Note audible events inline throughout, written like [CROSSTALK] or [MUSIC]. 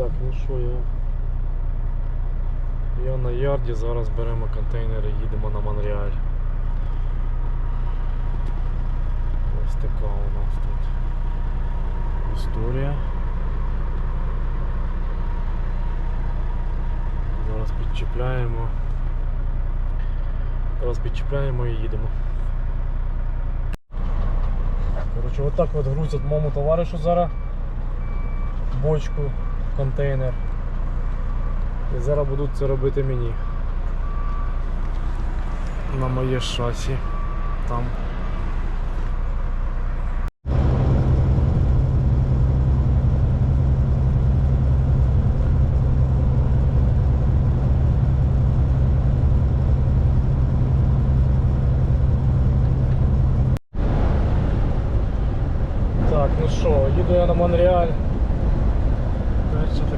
Так, ну що я. Я на ярді, зараз беремо контейнери, їдемо на Монреаль. Ось така у нас тут історія. Зараз підчіпляємо. Зараз підчіпляємо і їдемо. Коротше, отак от грузять моєму товаришу зараз бочку, контейнер. І зараз будуть це робити мені. На моє шасі. Там. Так, ну що, їду я на Монреаль.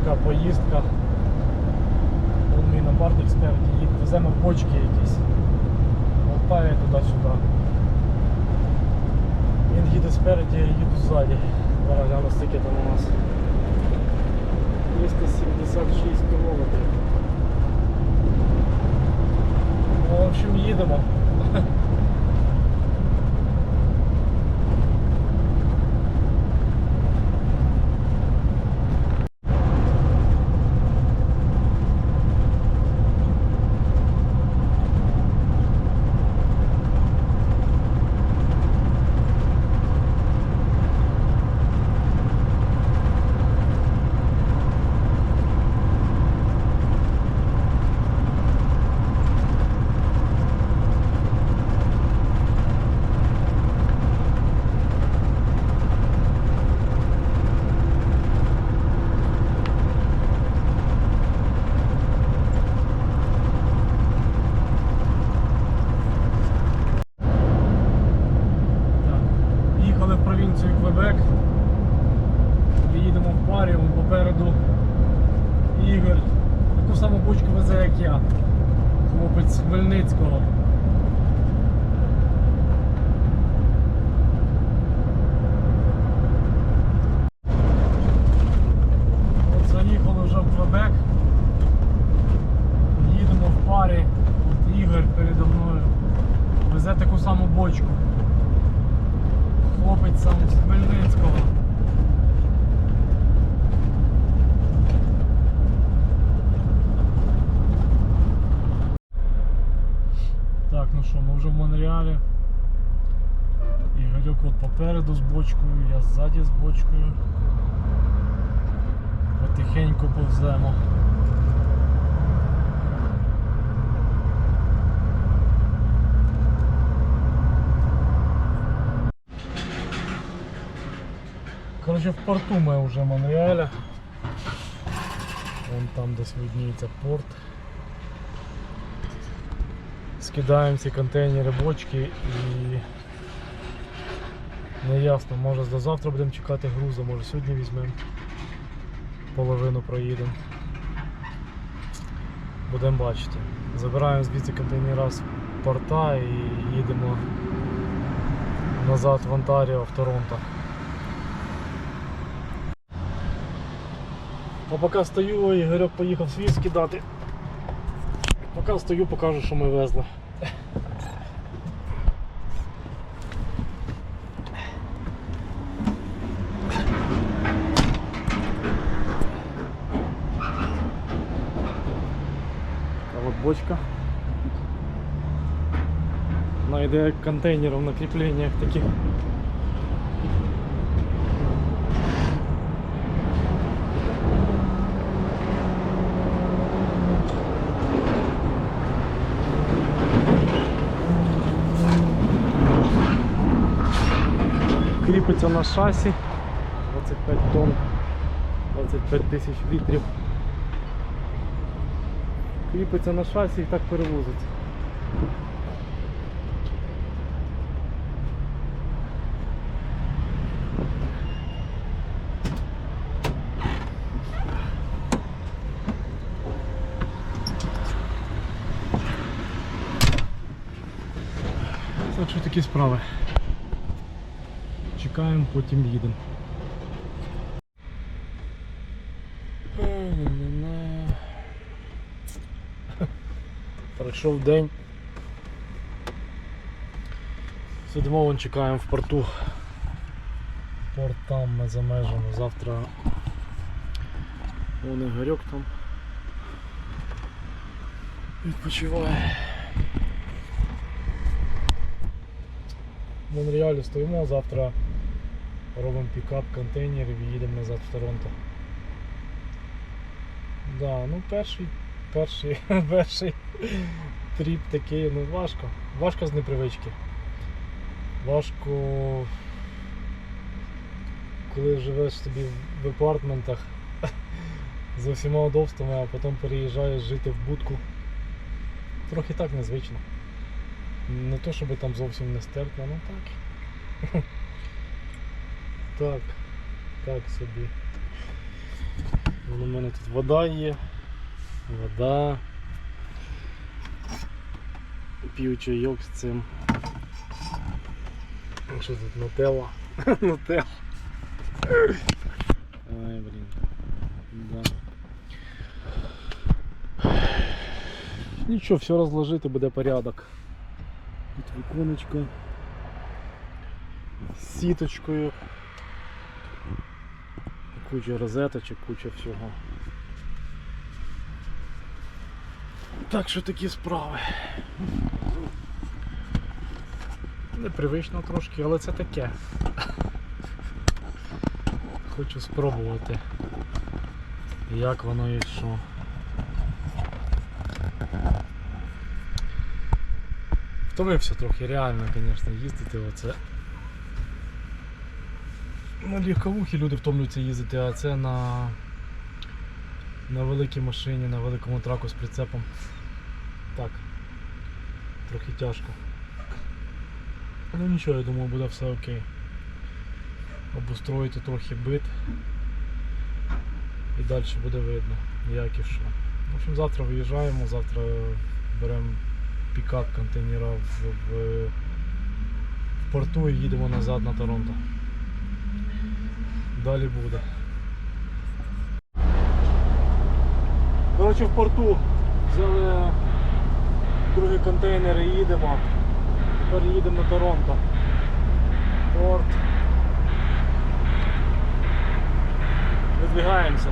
Така поїздка. Вон мій напарник спереді, їде, веземо бочки якісь. Болтає туди-сюди. Він їде спереді, я їду ззаді. Зараз гляну, скільки там у нас. 276 кілометрів. Ну, в общем, їдемо. Так, Їхали в провінцію Квебек. І їдемо в парі, вон попереду Ігор. Таку саму бочку везе, як я. Хлопець з Хмельницького. От заїхали вже в Квебек. Їдемо в парі. От Ігор передо мною. Везе таку саму бочку. Хлопець сам з Хмельницького. Так, ну що, ми вже в Монреалі. Ігорюк от попереду з бочкою, я ззаді з бочкою. Потихеньку повземо. Коротше, в порту ми вже в Монреалі. Вон там десь видніється порт. Скидаємо ці контейнери, бочки і не ясно, може до завтра будемо чекати грузу, може сьогодні візьмемо. Половину проїдемо. Будемо бачити. Забираємо звідси контейнера з порта і їдемо назад в Онтаріо, в Торонто. А поки стою, Ігорьок поїхав свій скидати. Поки стою, покажу, що ми везли. Така от бочка. Вона йде як контейнером на кріпленнях таких. Кріпиться на шасі 25 тонн, 25 тисяч літрів. Кріпиться на шасі і так перевозиться. Так що такі справи чекаємо, потім їдемо. Пройшов день. Сидимо, вон чекаємо в порту. Порт там ми за межами. Завтра вон Ігорьок там відпочиває. В Монреалі стоїмо, завтра робимо пікап контейнерів і їдемо назад в Торонто. Да, ну перший, перший, [LAUGHS] перший тріп такий, ну важко. Важко з непривички. Важко, коли живеш собі в апартментах [LAUGHS] з усіма удобствами, а потім переїжджаєш жити в будку. Трохи так незвично. Не то, щоб там зовсім не стерпно, ну так. [LAUGHS] Так, так собі. У мене тут вода є. Вода. П'ю чайок з цим. Що тут нутелла? [LAUGHS] Нутелла. Ай, блін. Да. Нічого, все розложити буде порядок. Тут віконечко. З сіточкою. Куча розеточок, куча всього. Так що такі справи. Непривично трошки, але це таке. Хочу спробувати. Як воно і що. Втомився трохи, реально, звісно, їздити оце. На легковухі люди втомлюються їздити, а це на, на великій машині, на великому траку з прицепом. Так. Трохи тяжко. Ну нічого, я думаю, буде все окей. Обустроїти трохи бит. І далі буде видно, як і що. В общем, завтра виїжджаємо, завтра беремо пікап контейнера в, в, в порту і їдемо назад на Торонто. Далі буде. Коротше, в порту взяли другий контейнер і їдемо. Тепер їдемо на Торонто. Порт. Видвигаємося.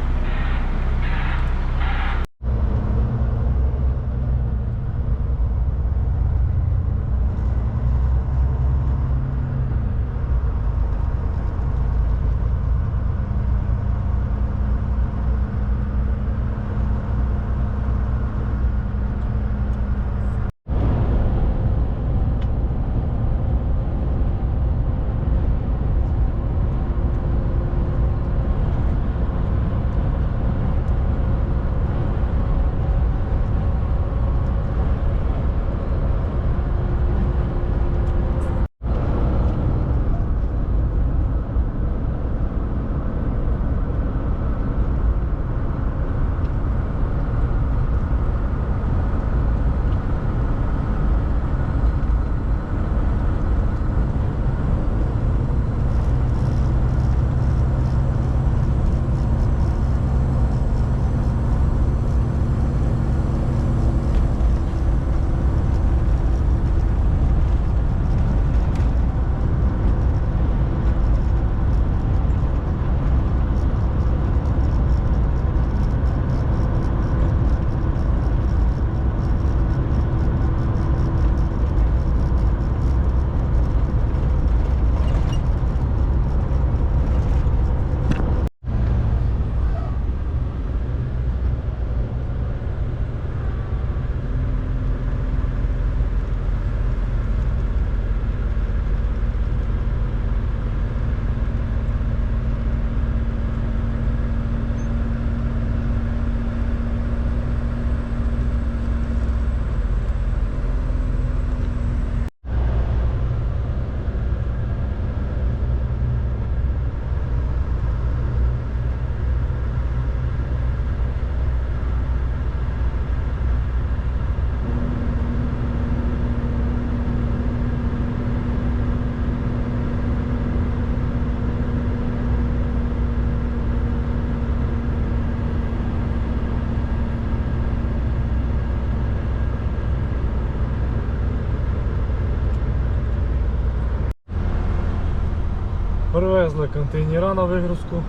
Контейнера на вигрузку.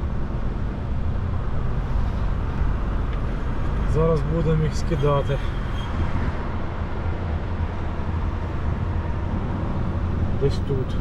Зараз будемо їх скидати. Десь тут.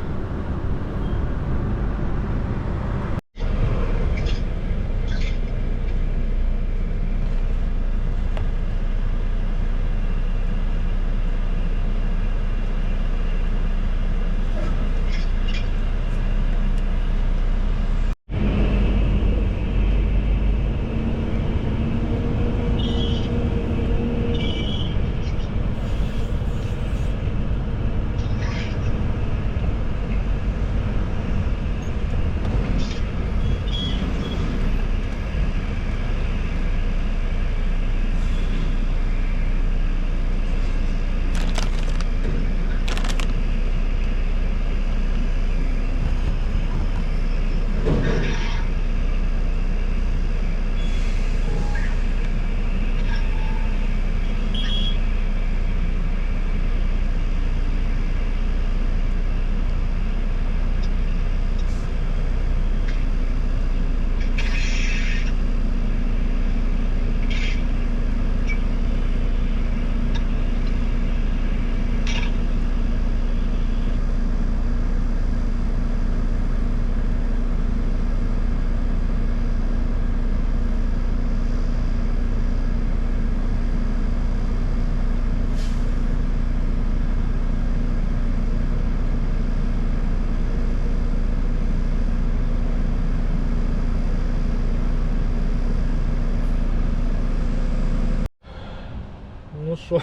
Ну що?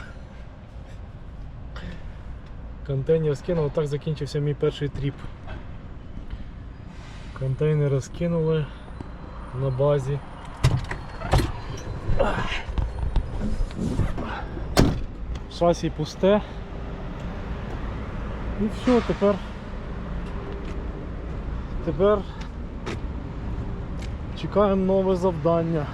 Контейнер скинув, так закінчився мій перший тріп. Контейнери скинули на базі. Шасі пусте. І все, тепер. Тепер чекаємо нове завдання.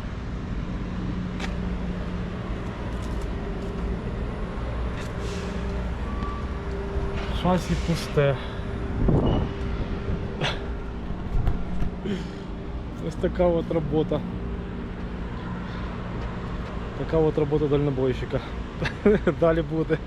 Шасі пусте. Ось така от робота. Така от робота дальнобойщика. [LAUGHS] Далі буде.